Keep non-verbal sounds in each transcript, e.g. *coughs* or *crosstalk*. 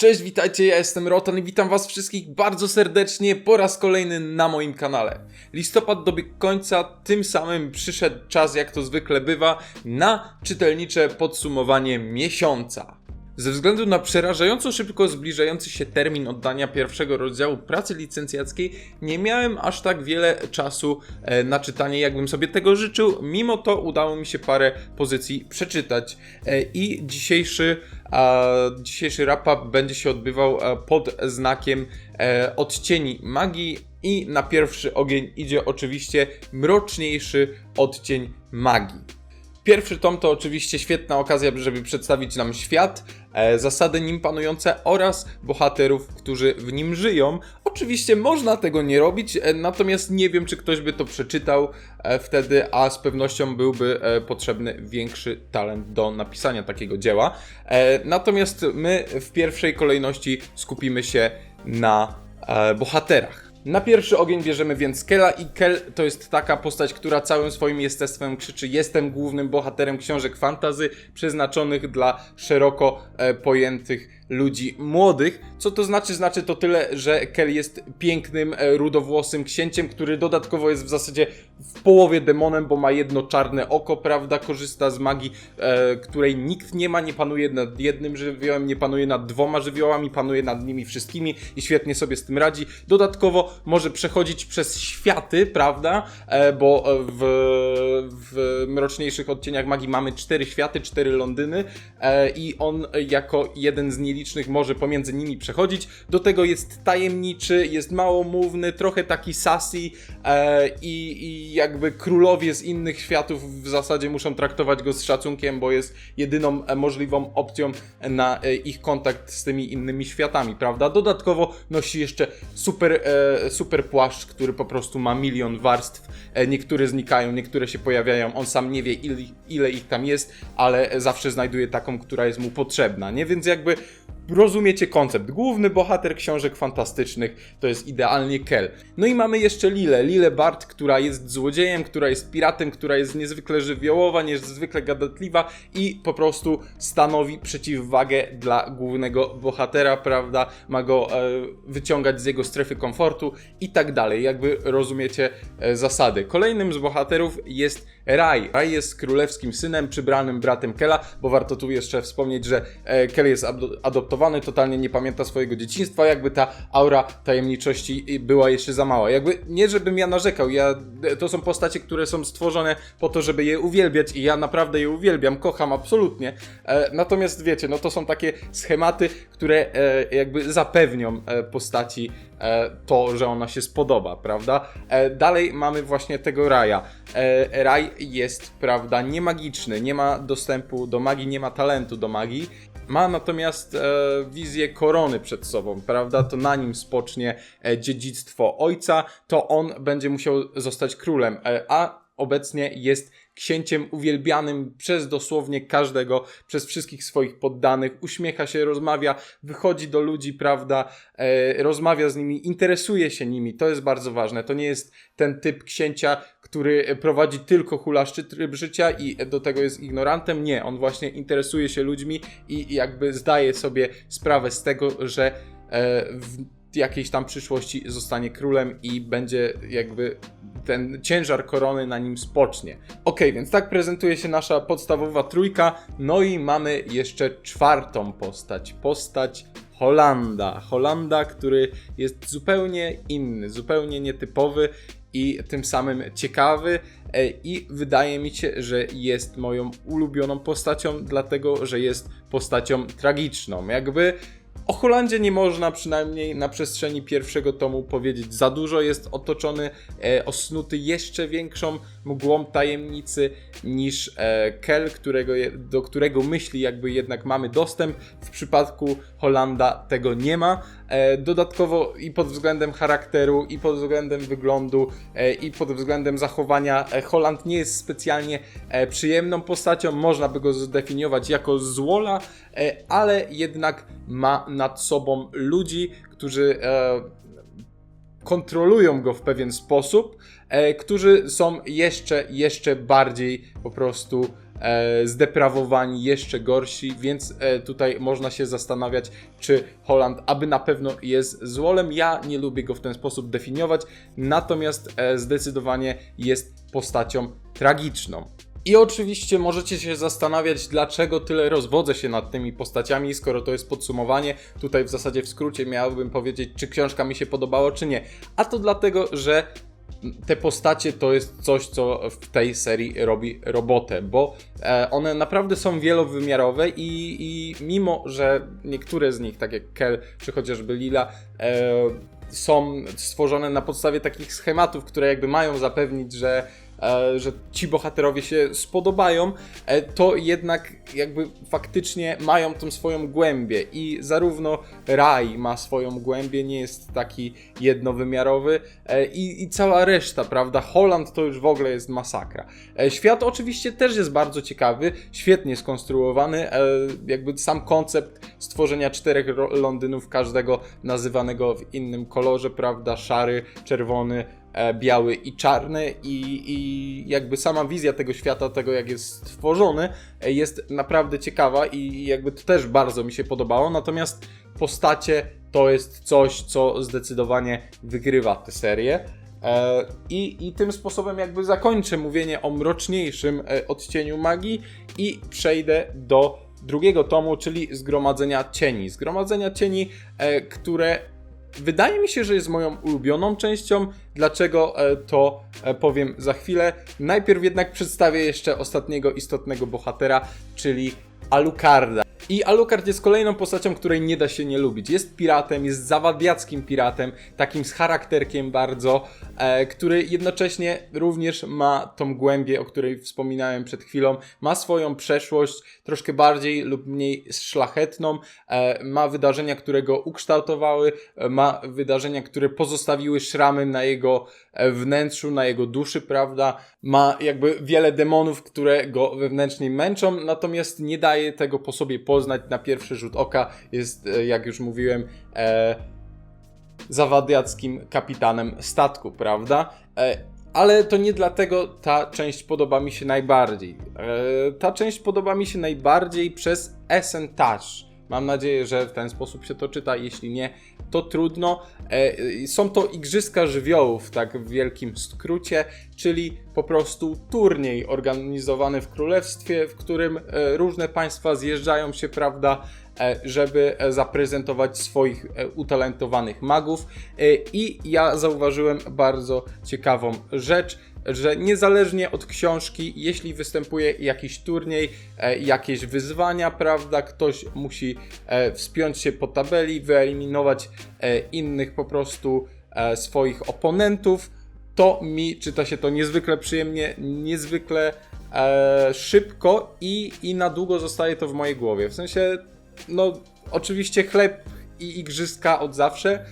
Cześć, witajcie, ja jestem Rotan i witam was wszystkich bardzo serdecznie po raz kolejny na moim kanale. Listopad dobiegł końca, tym samym przyszedł czas, jak to zwykle bywa, na czytelnicze podsumowanie miesiąca. Ze względu na przerażająco szybko zbliżający się termin oddania pierwszego rozdziału pracy licencjackiej, nie miałem aż tak wiele czasu e, na czytanie, jakbym sobie tego życzył. Mimo to udało mi się parę pozycji przeczytać. E, I dzisiejszy, dzisiejszy rap będzie się odbywał e, pod znakiem odcieni magii. I na pierwszy ogień idzie oczywiście mroczniejszy odcień magii. Pierwszy tom to oczywiście świetna okazja, żeby przedstawić nam świat, e, zasady nim panujące oraz bohaterów, którzy w nim żyją. Oczywiście można tego nie robić, e, natomiast nie wiem, czy ktoś by to przeczytał e, wtedy, a z pewnością byłby potrzebny większy talent do napisania takiego dzieła. Natomiast my w pierwszej kolejności skupimy się na bohaterach. Na pierwszy ogień bierzemy więc Kela i Kel to jest taka postać, która całym swoim jestestwem krzyczy jestem głównym bohaterem książek fantazy przeznaczonych dla szeroko e, pojętych ludzi młodych. Co to znaczy? Znaczy to tyle, że Kel jest pięknym, e, rudowłosym księciem, który dodatkowo jest w zasadzie w połowie demonem, bo ma jedno czarne oko, prawda? Korzysta z magii, e, której nikt nie ma, nie panuje nad jednym żywiołem, nie panuje nad dwoma żywiołami, panuje nad nimi wszystkimi i świetnie sobie z tym radzi. Dodatkowo może przechodzić przez światy, prawda? E, bo w, w mroczniejszych odcieniach magii mamy cztery światy, cztery Londyny e, i on jako jeden z nielicznych może pomiędzy nimi przechodzić. Do tego jest tajemniczy, jest małomówny, trochę taki sassy e, i, i jakby królowie z innych światów w zasadzie muszą traktować go z szacunkiem, bo jest jedyną e, możliwą opcją na e, ich kontakt z tymi innymi światami, prawda? Dodatkowo nosi jeszcze super, e, super płaszcz, który po prostu ma milion warstw. E, niektóre znikają, niektóre się pojawiają. On sam nie wie, ile, ile ich tam jest, ale zawsze znajduje taką, która jest mu potrzebna, nie? Więc jakby rozumiecie koncept. Główny bohater książek fantastycznych to jest idealnie Kel. No i mamy jeszcze Lilę. Lilę Bart, która jest złodziejem, która jest piratem, która jest niezwykle żywiołowa, niezwykle gadatliwa i po prostu stanowi przeciwwagę dla głównego bohatera, prawda? Ma go e, wyciągać z jego strefy komfortu i tak dalej. Jakby rozumiecie e, zasady. Kolejnym z bohaterów jest Raj. Raj jest królewskim synem, przybranym bratem Kela, bo warto tu jeszcze wspomnieć, że e, Kel jest ado- adoptowany, totalnie nie pamięta swojego dzieciństwa, jakby ta aura tajemniczości była jeszcze za mała. Jakby nie, żebym ja narzekał, ja, to są postacie, które są stworzone po to, żeby je uwielbiać i ja naprawdę je uwielbiam, kocham absolutnie. E, natomiast wiecie, no to są takie schematy, które e, jakby zapewnią e, postaci e, to, że ona się spodoba, prawda? E, dalej mamy właśnie tego Raja. E, Raj jest, prawda, niemagiczny, nie ma dostępu do magii, nie ma talentu do magii. Ma natomiast e, wizję korony przed sobą, prawda? To na nim spocznie e, dziedzictwo ojca, to on będzie musiał zostać królem, e, a obecnie jest księciem uwielbianym przez dosłownie każdego, przez wszystkich swoich poddanych, uśmiecha się, rozmawia, wychodzi do ludzi, prawda, e, rozmawia z nimi, interesuje się nimi, to jest bardzo ważne, to nie jest ten typ księcia, który prowadzi tylko hulaszczy tryb życia i do tego jest ignorantem, nie, on właśnie interesuje się ludźmi i jakby zdaje sobie sprawę z tego, że e, w jakiejś tam przyszłości zostanie królem i będzie jakby ten ciężar korony na nim spocznie. Ok, więc tak prezentuje się nasza podstawowa trójka. No i mamy jeszcze czwartą postać. Postać Holanda. Holanda, który jest zupełnie inny, zupełnie nietypowy i tym samym ciekawy. E, I wydaje mi się, że jest moją ulubioną postacią, dlatego że jest postacią tragiczną. Jakby o Holandzie nie można przynajmniej na przestrzeni pierwszego tomu powiedzieć za dużo. Jest otoczony, e, osnuty jeszcze większą mgłą tajemnicy niż e, Kel, którego, do którego myśli jakby jednak mamy dostęp. W przypadku Holanda tego nie ma. E, dodatkowo i pod względem charakteru, i pod względem wyglądu, e, i pod względem zachowania e, Holland nie jest specjalnie e, przyjemną postacią. Można by go zdefiniować jako złola, e, ale jednak ma nad sobą ludzi, którzy e, kontrolują go w pewien sposób, e, którzy są jeszcze, jeszcze bardziej po prostu e, zdeprawowani, jeszcze gorsi, więc tutaj można się zastanawiać, czy Holland aby na pewno jest złolem. Ja nie lubię go w ten sposób definiować, natomiast zdecydowanie jest postacią tragiczną. I oczywiście możecie się zastanawiać, dlaczego tyle rozwodzę się nad tymi postaciami, skoro to jest podsumowanie. Tutaj w zasadzie w skrócie miałbym powiedzieć, czy książka mi się podobała, czy nie. A to dlatego, że te postacie to jest coś, co w tej serii robi robotę, bo e, one naprawdę są wielowymiarowe i, i mimo, że niektóre z nich, tak jak Kel czy chociażby Lila, e, są stworzone na podstawie takich schematów, które jakby mają zapewnić, że że ci bohaterowie się spodobają, e, to jednak jakby faktycznie mają tą swoją głębię i zarówno Raj ma swoją głębię, nie jest taki jednowymiarowy e, i, i cała reszta, prawda? Holland to już w ogóle jest masakra. E, Świat oczywiście też jest bardzo ciekawy, świetnie skonstruowany, e, jakby sam koncept stworzenia czterech Londynów, każdego nazywanego w innym kolorze, prawda? Szary, czerwony, e, biały i czarny i, i jakby sama wizja tego świata, tego jak jest stworzony e, jest naprawdę ciekawa i jakby to też bardzo mi się podobało, natomiast postacie to jest coś, co zdecydowanie wygrywa tę serię. E, I, I tym sposobem jakby zakończę mówienie o mroczniejszym e, odcieniu magii i przejdę do drugiego tomu, czyli Zgromadzenia Cieni. Zgromadzenia Cieni, e, które wydaje mi się, że jest moją ulubioną częścią. Dlaczego e, to e, powiem za chwilę. Najpierw jednak przedstawię jeszcze ostatniego istotnego bohatera, czyli Alucarda. I Alucard jest kolejną postacią, której nie da się nie lubić. Jest piratem, jest zawadiackim piratem, takim z charakterkiem bardzo, e, który jednocześnie również ma tą głębię, o której wspominałem przed chwilą. Ma swoją przeszłość, troszkę bardziej lub mniej szlachetną. E, ma wydarzenia, które go ukształtowały, e, ma wydarzenia, które pozostawiły szramy na jego e, wnętrzu, na jego duszy, prawda? Ma jakby wiele demonów, które go wewnętrznie męczą, natomiast nie daje tego po sobie poznać na pierwszy rzut oka. Jest, e, jak już mówiłem, e, zawadiackim kapitanem statku, prawda? E, ale to nie dlatego ta część podoba mi się najbardziej. E, ta część podoba mi się najbardziej przez Esentage. Mam nadzieję, że w ten sposób się to czyta. Jeśli nie, to trudno. E, Są to igrzyska żywiołów, tak w wielkim skrócie, czyli po prostu turniej organizowany w królestwie, w którym e, różne państwa zjeżdżają się, prawda, e, żeby zaprezentować swoich utalentowanych magów. I ja zauważyłem bardzo ciekawą rzecz, że niezależnie od książki, jeśli występuje jakiś turniej, e, jakieś wyzwania, prawda, ktoś musi e, wspiąć się po tabeli, wyeliminować e, innych po prostu swoich oponentów, to mi czyta się to niezwykle przyjemnie, niezwykle szybko i, i na długo zostaje to w mojej głowie. W sensie, no, oczywiście chleb i igrzyska od zawsze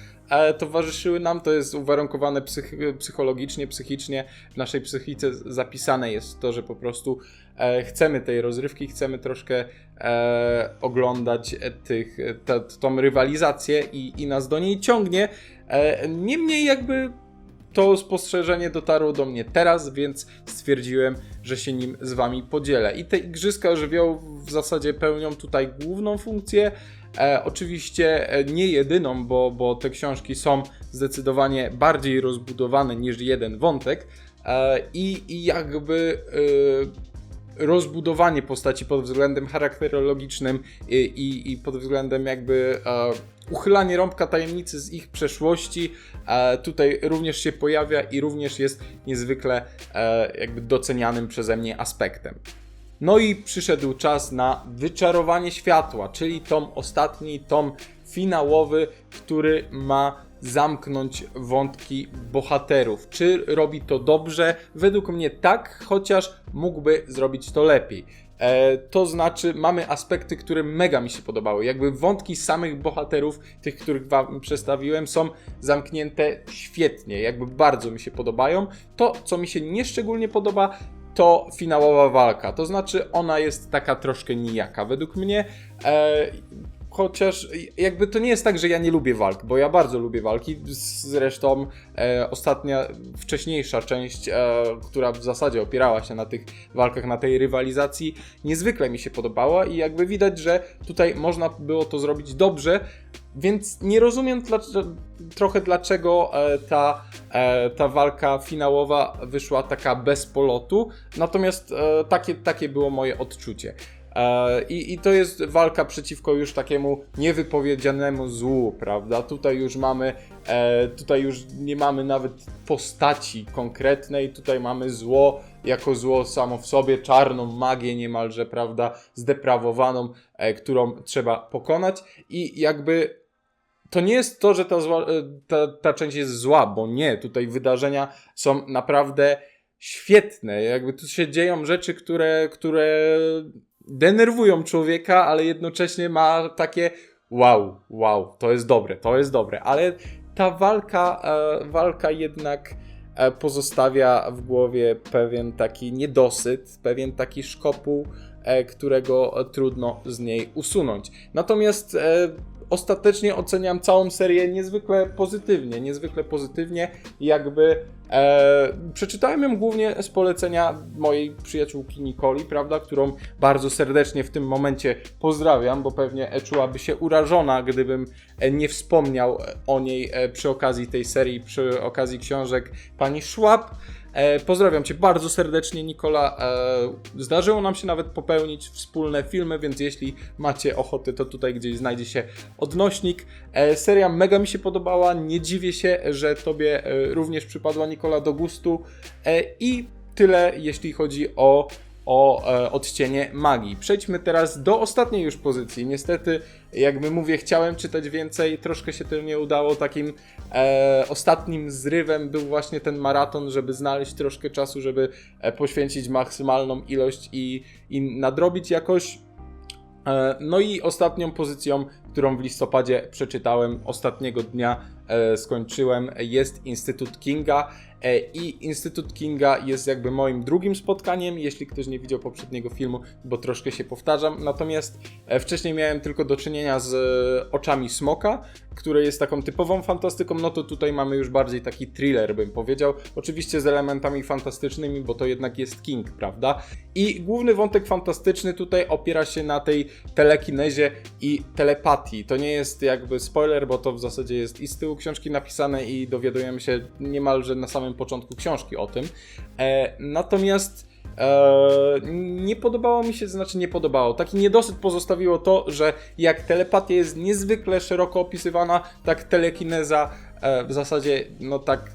towarzyszyły nam, to jest uwarunkowane psych psychologicznie, psychicznie, w naszej psychice zapisane jest to, że po prostu e, chcemy tej rozrywki, chcemy troszkę e, oglądać e, tych, e, ta, tą rywalizację i, i nas do niej ciągnie. E, niemniej jakby to spostrzeżenie dotarło do mnie teraz, więc stwierdziłem, że się nim z wami podzielę. I te igrzyska żywiołów w zasadzie pełnią tutaj główną funkcję. E, oczywiście e, nie jedyną, bo, bo te książki są zdecydowanie bardziej rozbudowane niż jeden wątek. E, i, I jakby e, rozbudowanie postaci pod względem charakterologicznym i, i, i pod względem jakby e, uchylanie rąbka tajemnicy z ich przeszłości e, tutaj również się pojawia i również jest niezwykle e, jakby docenianym przeze mnie aspektem. No i przyszedł czas na wyczarowanie światła, czyli tom ostatni, tom finałowy, który ma zamknąć wątki bohaterów. Czy robi to dobrze? Według mnie tak, chociaż mógłby zrobić to lepiej. E, to znaczy, mamy aspekty, które mega mi się podobały. Jakby wątki samych bohaterów, tych, których wam przedstawiłem, są zamknięte świetnie, jakby bardzo mi się podobają. To, co mi się nieszczególnie podoba, to finałowa walka. To znaczy, ona jest taka troszkę nijaka według mnie. E, chociaż jakby to nie jest tak, że ja nie lubię walk, bo ja bardzo lubię walki. Zresztą e, ostatnia, wcześniejsza część, e, która w zasadzie opierała się na tych walkach, na tej rywalizacji, niezwykle mi się podobała i jakby widać, że tutaj można było to zrobić dobrze, więc nie rozumiem trochę dlaczego e, ta, e, ta walka finałowa wyszła taka bez polotu, natomiast e, takie, takie było moje odczucie. E, I, I to jest walka przeciwko już takiemu niewypowiedzianemu złu, prawda? Tutaj już mamy, e, tutaj już nie mamy nawet postaci konkretnej, tutaj mamy zło jako zło samo w sobie, czarną magię niemalże, prawda? Zdeprawowaną, e, którą trzeba pokonać i jakby to nie jest to, że ta, zła, ta, ta część jest zła, bo nie, tutaj wydarzenia są naprawdę świetne. Jakby tu się dzieją rzeczy, które, które denerwują człowieka, ale jednocześnie ma takie wow, wow, to jest dobre, to jest dobre, ale ta walka, e, walka jednak e, pozostawia w głowie pewien taki niedosyt, pewien taki szkopuł, e, którego trudno z niej usunąć. Natomiast ostatecznie oceniam całą serię niezwykle pozytywnie, niezwykle pozytywnie, jakby e, przeczytałem ją głównie z polecenia mojej przyjaciółki Nikoli, prawda, którą bardzo serdecznie w tym momencie pozdrawiam, bo pewnie czułaby się urażona, gdybym e, nie wspomniał o niej e, przy okazji tej serii, przy okazji książek pani Schwab. E, pozdrawiam Cię bardzo serdecznie, Nikola. E, zdarzyło nam się nawet popełnić wspólne filmy, więc jeśli macie ochotę, to tutaj gdzieś znajdzie się odnośnik. E, seria mega mi się podobała. Nie dziwię się, że Tobie również przypadła Nikola do gustu. I tyle, jeśli chodzi o o e, odcienie magii. Przejdźmy teraz do ostatniej już pozycji. Niestety, jakby mówię, chciałem czytać więcej, troszkę się to nie udało. Takim e, ostatnim zrywem był właśnie ten maraton, żeby znaleźć troszkę czasu, żeby e, poświęcić maksymalną ilość i, i nadrobić jakoś. E, no i ostatnią pozycją, którą w listopadzie przeczytałem, ostatniego dnia e, skończyłem, jest Instytut Kinga. E, I Instytut Kinga jest jakby moim drugim spotkaniem, jeśli ktoś nie widział poprzedniego filmu, bo troszkę się powtarzam. Natomiast e, wcześniej miałem tylko do czynienia z oczami smoka, które jest taką typową fantastyką, no to tutaj mamy już bardziej taki thriller, bym powiedział. Oczywiście z elementami fantastycznymi, bo to jednak jest King, prawda? I główny wątek fantastyczny tutaj opiera się na tej telekinezie i telepatii. To nie jest jakby spoiler, bo to w zasadzie jest i z tyłu książki napisane i dowiadujemy się niemalże na samym początku książki o tym. E, natomiast e, nie podobało mi się, znaczy nie podobało. Taki niedosyt pozostawiło to, że jak telepatia jest niezwykle szeroko opisywana, tak telekineza e, w zasadzie no tak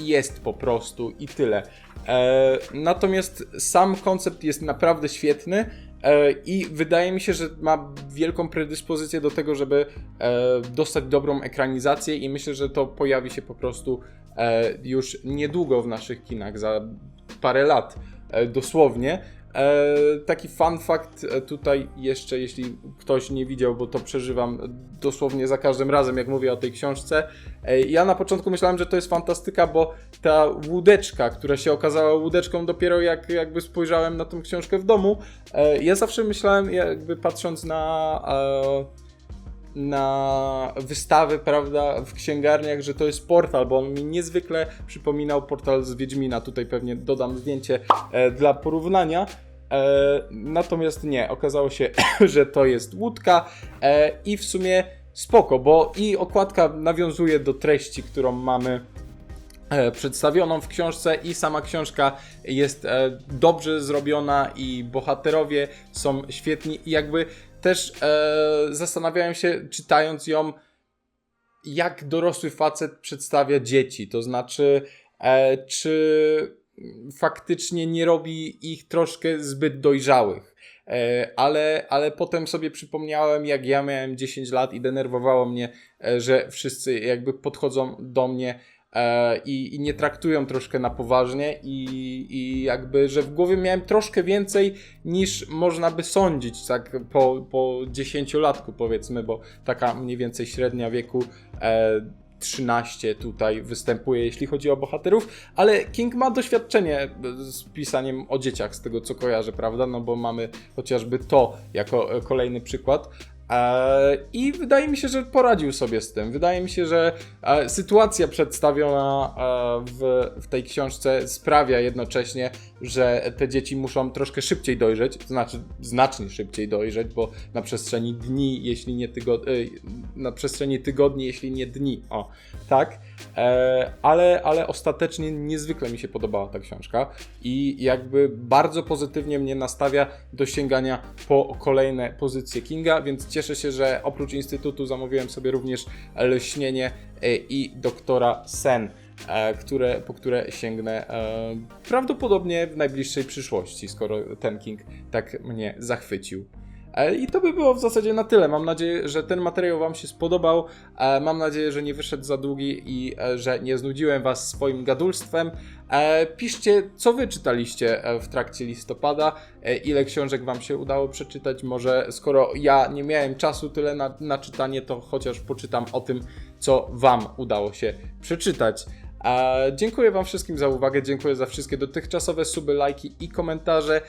jest po prostu i tyle. E, natomiast sam koncept jest naprawdę świetny. E, I wydaje mi się, że ma wielką predyspozycję do tego, żeby e, dostać dobrą ekranizację, i myślę, że to pojawi się po prostu e, już niedługo w naszych kinach, za parę lat dosłownie. E, taki fun fact e, tutaj jeszcze, jeśli ktoś nie widział, bo to przeżywam dosłownie za każdym razem, jak mówię o tej książce. E, ja na początku myślałem, że to jest fantastyka, bo ta łódeczka, która się okazała łódeczką dopiero jak jakby spojrzałem na tą książkę w domu, e, ja zawsze myślałem, jakby patrząc na e, na wystawy, prawda, w księgarniach, że to jest portal, bo on mi niezwykle przypominał portal z Wiedźmina. Tutaj pewnie dodam zdjęcie e, dla porównania. E, natomiast nie, okazało się, *coughs* że to jest łódka e, i w sumie spoko, bo i okładka nawiązuje do treści, którą mamy e, przedstawioną w książce i sama książka jest e, dobrze zrobiona i bohaterowie są świetni i jakby też e, zastanawiałem się czytając ją jak dorosły facet przedstawia dzieci, to znaczy e, czy faktycznie nie robi ich troszkę zbyt dojrzałych. E, ale, ale potem sobie przypomniałem, jak ja miałem 10 lat i denerwowało mnie, e, że wszyscy jakby podchodzą do mnie i, i nie traktują troszkę na poważnie i, i jakby, że w głowie miałem troszkę więcej niż można by sądzić tak po, po 10 latku powiedzmy, bo taka mniej więcej średnia wieku e, 13 tutaj występuje, jeśli chodzi o bohaterów, ale King ma doświadczenie z pisaniem o dzieciach, z tego co kojarzę, prawda? No bo mamy chociażby to jako e, kolejny przykład. E, I wydaje mi się, że poradził sobie z tym. Wydaje mi się, że e, sytuacja przedstawiona e, w, w tej książce sprawia jednocześnie, że te dzieci muszą troszkę szybciej dojrzeć, to znaczy znacznie szybciej dojrzeć, bo na przestrzeni dni, jeśli nie tygodni, na przestrzeni tygodni, jeśli nie dni, o, tak, ale, ale ostatecznie niezwykle mi się podobała ta książka i jakby bardzo pozytywnie mnie nastawia do sięgania po kolejne pozycje Kinga, więc cieszę się, że oprócz Instytutu zamówiłem sobie również Lśnienie e, i Doktora Sen e, które, po które sięgnę e, prawdopodobnie w najbliższej przyszłości, skoro ten King tak mnie zachwycił. E, I to by było w zasadzie na tyle. Mam nadzieję, że ten materiał Wam się spodobał. E, Mam nadzieję, że nie wyszedł za długi i e, że nie znudziłem Was swoim gadulstwem. Piszcie, co Wy czytaliście w trakcie listopada, ile książek Wam się udało przeczytać. Może skoro ja nie miałem czasu tyle na, na czytanie, to chociaż poczytam o tym, co Wam udało się przeczytać. Dziękuję Wam wszystkim za uwagę, dziękuję za wszystkie dotychczasowe suby, lajki i komentarze.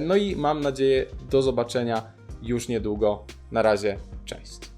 No i mam nadzieję do zobaczenia już niedługo. Na razie, cześć.